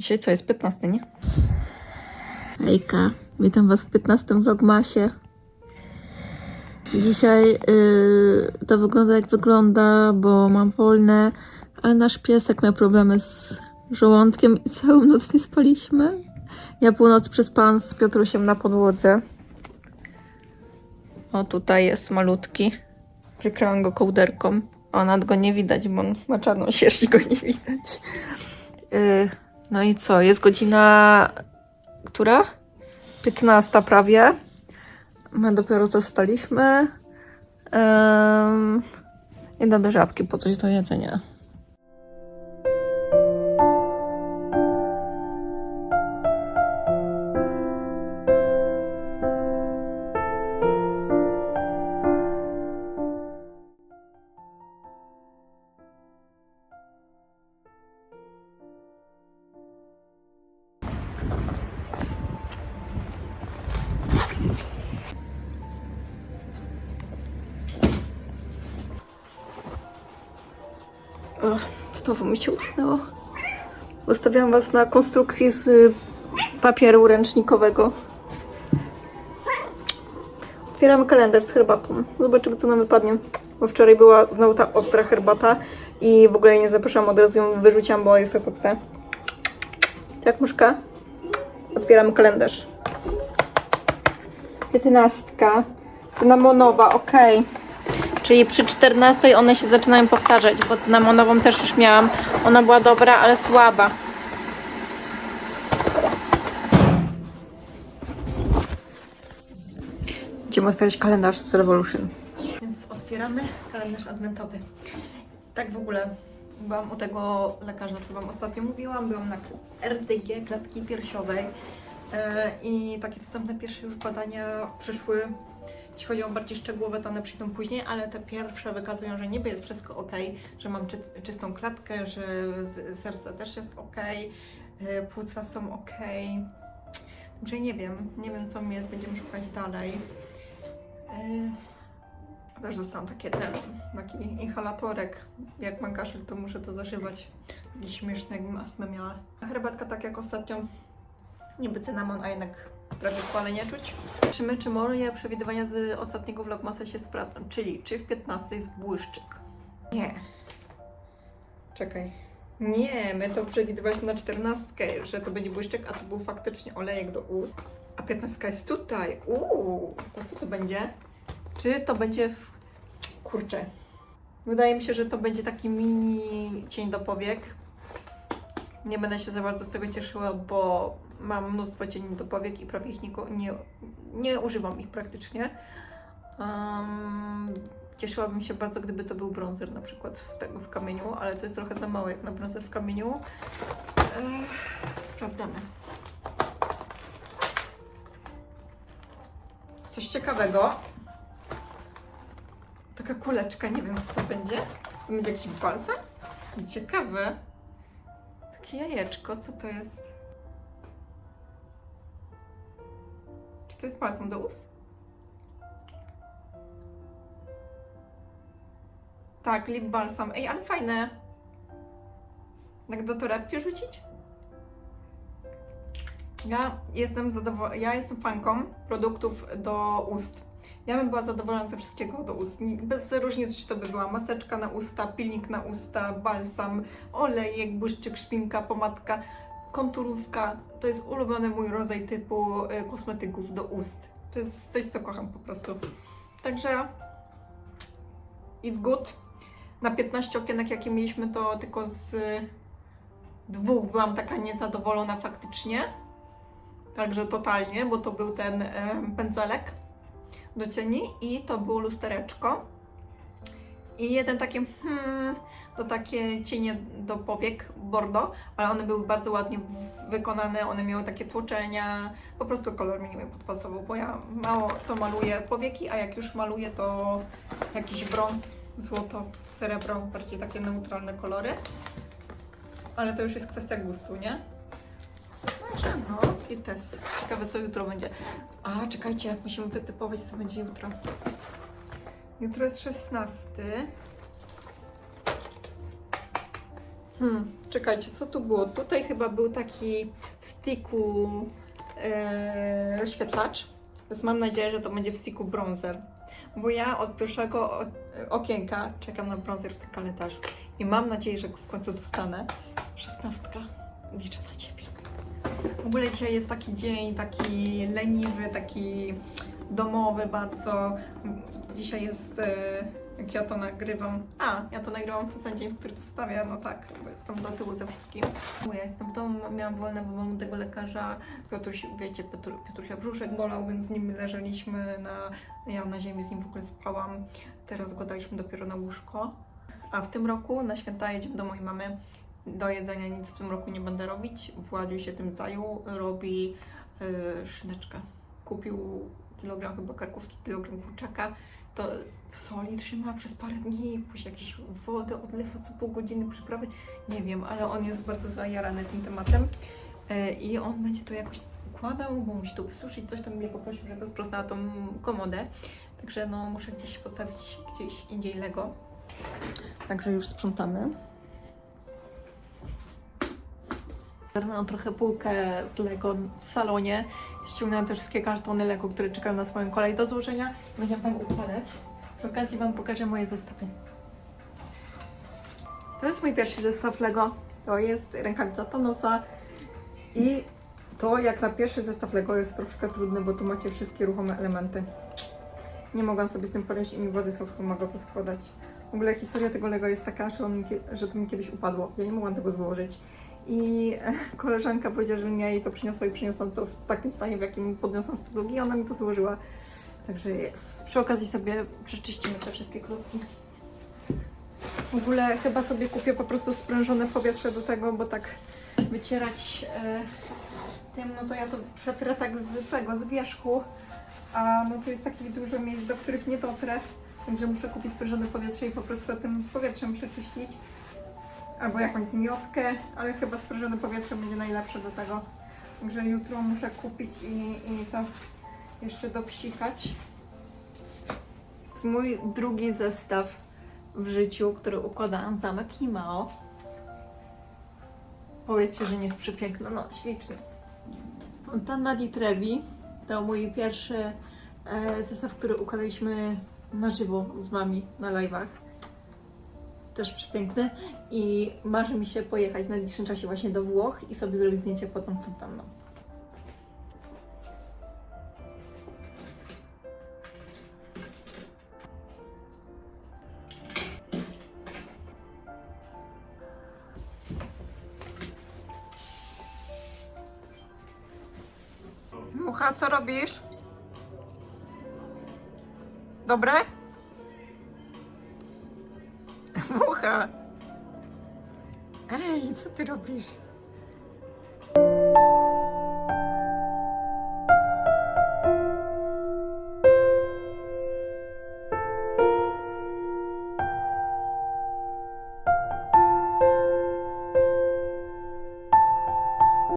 Dzisiaj co jest 15, nie? Hejka, witam was w 15 vlogmasie. Dzisiaj yy, to wygląda jak wygląda, bo mam wolne, ale nasz piesek miał problemy z żołądkiem i całą noc nie spaliśmy. Ja północ przespałam z Piotrusiem na podłodze. O, tutaj jest malutki. Przykryłam go kołderką. O, nad go nie widać, bo on ma czarną sierść go nie widać. Yy, no i co? Jest godzina. Która? 15 prawie. My dopiero co wstaliśmy. Um, idę do żabki po coś do jedzenia. Znowu mi się usnęło. Zostawiam Was na konstrukcji z y, papieru ręcznikowego. Otwieramy kalendarz z herbatą. Zobaczymy, co nam wypadnie. Bo wczoraj była znowu ta ostra herbata i w ogóle jej nie zapraszam, od razu ją wyrzuciłam, bo jest okropne. Tak, muszka? Otwieramy kalendarz. Piętnastka. Cynamonowa, okej. Czyli przy 14 one się zaczynają powtarzać, bo cynamonową też już miałam. Ona była dobra, ale słaba. Będziemy otwierać kalendarz z Revolution. Więc otwieramy kalendarz adwentowy. Tak w ogóle byłam u tego lekarza, co Wam ostatnio mówiłam. Byłam na RTG, klatki piersiowej. E, I takie wstępne pierwsze już badania przyszły jeśli chodzi o bardziej szczegółowe, to one przyjdą później, ale te pierwsze wykazują, że niby jest wszystko ok, że mam czy, czystą klatkę, że serce też jest ok, płuca są ok. Także nie wiem, nie wiem co mi jest, będziemy szukać dalej. Y, Też dostałam takie ten, taki inhalatorek. Jak mam kaszel, to muszę to zażywać. Taki śmieszny, jakbym astmę miała. Herbatka tak jak ostatnio, niby cynamon, a jednak prawie wcale nie czuć. Zobaczymy, czy moje przewidywania z ostatniego vlogmasa się sprawdzą. Czyli, czy w 15 jest błyszczyk? Nie. Czekaj. Nie, my to przewidywaliśmy na 14, że to będzie błyszczyk, a to był faktycznie olejek do ust. A 15 jest tutaj. Uuu, to co to będzie? Czy to będzie w... Kurczę. Wydaje mi się, że to będzie taki mini cień do powiek. Nie będę się za bardzo z tego cieszyła, bo mam mnóstwo cieni do powiek i prawie ich nie, nie, nie używam ich praktycznie. Um, cieszyłabym się bardzo, gdyby to był bronzer na przykład w, tego, w kamieniu, ale to jest trochę za mało jak na bronzer w kamieniu. Ech, sprawdzamy. Coś ciekawego. Taka kuleczka, nie wiem co to będzie. Czy to będzie jakiś balsam? Ciekawe. Takie jajeczko, co to jest? To jest balsam do ust? Tak, lip balsam. Ej, ale fajne. Jak do torebki rzucić? Ja jestem zadowolona, ja jestem fanką produktów do ust. Ja bym była zadowolona ze wszystkiego do ust. Bez różnic, czy to by była maseczka na usta, pilnik na usta, balsam, olejek, błyszczyk, szpinka, pomadka, konturówka. To jest ulubiony mój rodzaj typu y, kosmetyków do ust. To jest coś, co kocham po prostu. Także it's good. Na 15 okienek, jakie mieliśmy, to tylko z dwóch byłam taka niezadowolona faktycznie. Także totalnie, bo to był ten pędzelek do cieni i to było lustereczko. I jeden takie, hmm, to takie cienie do powiek bordo, ale one były bardzo ładnie wykonane, one miały takie tłoczenia, po prostu kolor mi nie podpasował, bo ja mało co maluję powieki, a jak już maluję to jakiś brąz, złoto, srebro, bardziej takie neutralne kolory. Ale to już jest kwestia gustu, nie? Także no, i test. Ciekawe co jutro będzie. A, czekajcie, musimy wytypować co będzie jutro. Jutro jest 16. Hmm, czekajcie, co tu było? Tutaj chyba był taki w sticku e, rozświetlacz, więc mam nadzieję, że to będzie w sticku bronzer. Bo ja od pierwszego okienka czekam na bronzer w tym kalendarzu i mam nadzieję, że w końcu dostanę. Szesnastka. Liczę na Ciebie. W ogóle dzisiaj jest taki dzień, taki leniwy, taki domowy bardzo. Dzisiaj jest, e, jak ja to nagrywam. A, ja to nagrywam w sam dzień, w który to wstawiam. No tak, jestem do tyłu ze wszystkim. Ja jestem w domu, miałam wolne, bo mam tego lekarza. Piotruś, wiecie, Piotr, Piotrusia brzuszek bolał, więc z nim leżeliśmy na. Ja na ziemi z nim w ogóle spałam. Teraz go daliśmy dopiero na łóżko. A w tym roku na święta jedziemy do mojej mamy. Do jedzenia nic w tym roku nie będę robić. Władziu się tym zajął. Robi yy, szyneczkę. Kupił kilogram chyba karkówki, kilogram kurczaka. To w soli trzyma przez parę dni, później jakieś wodę odlewa co pół godziny przyprawy. Nie wiem, ale on jest bardzo zajarany tym tematem. Yy, I on będzie to jakoś układał, bo musi to wysuszyć. Coś tam mnie poprosił, żeby sprzątała tą komodę. Także no muszę gdzieś postawić gdzieś indziej Lego. Także już sprzątamy. Ogarnęłam trochę półkę z Lego w salonie. Ściągnęłam te wszystkie kartony Lego, które czekają na swoją kolej do złożenia. Będziemy Wam układać. Przy okazji Wam pokażę moje zestawy. To jest mój pierwszy zestaw Lego. To jest rękawica Thanosa. I to jak na pierwszy zestaw Lego jest troszkę trudne, bo tu macie wszystkie ruchome elementy. Nie mogłam sobie z tym poradzić i mi Władysław pomaga to składać. W ogóle historia tego Lego jest taka, że, on że to mi kiedyś upadło. Ja nie mogłam tego złożyć. I koleżanka powiedziała, że ja jej to przyniosła i przyniosłam to w takim stanie, w jakim podniosłam z podłogi i ona mi to złożyła. Także jest. Przy okazji sobie przeczyścimy te wszystkie klocki. W ogóle chyba sobie kupię po prostu sprężone powietrze do tego, bo tak wycierać e, tym, no to ja to przetrę tak z tego, z wierzchu. A no to jest takich dużo miejsc, do których nie dotrę. Także muszę kupić sprężone powietrze i po prostu tym powietrzem przeczyścić. Albo jakąś zmiotkę, ale chyba sprężone powietrze będzie najlepsze do tego. Także jutro muszę kupić i, i to jeszcze dopsikać. To jest mój drugi zestaw w życiu, który układałam zamek Himao. Powiedzcie, że nie jest przepiękny, no śliczny. Fontanna di Trevi to mój pierwszy e, zestaw, który układaliśmy na żywo z Wami na live'ach. Też przepiękny i marzy mi się pojechać w najbliższym czasie właśnie do Włoch i sobie zrobić zdjęcie pod tą fontanną. Mucha, co robisz? Dobre? Mucha! Ej, co ty robisz?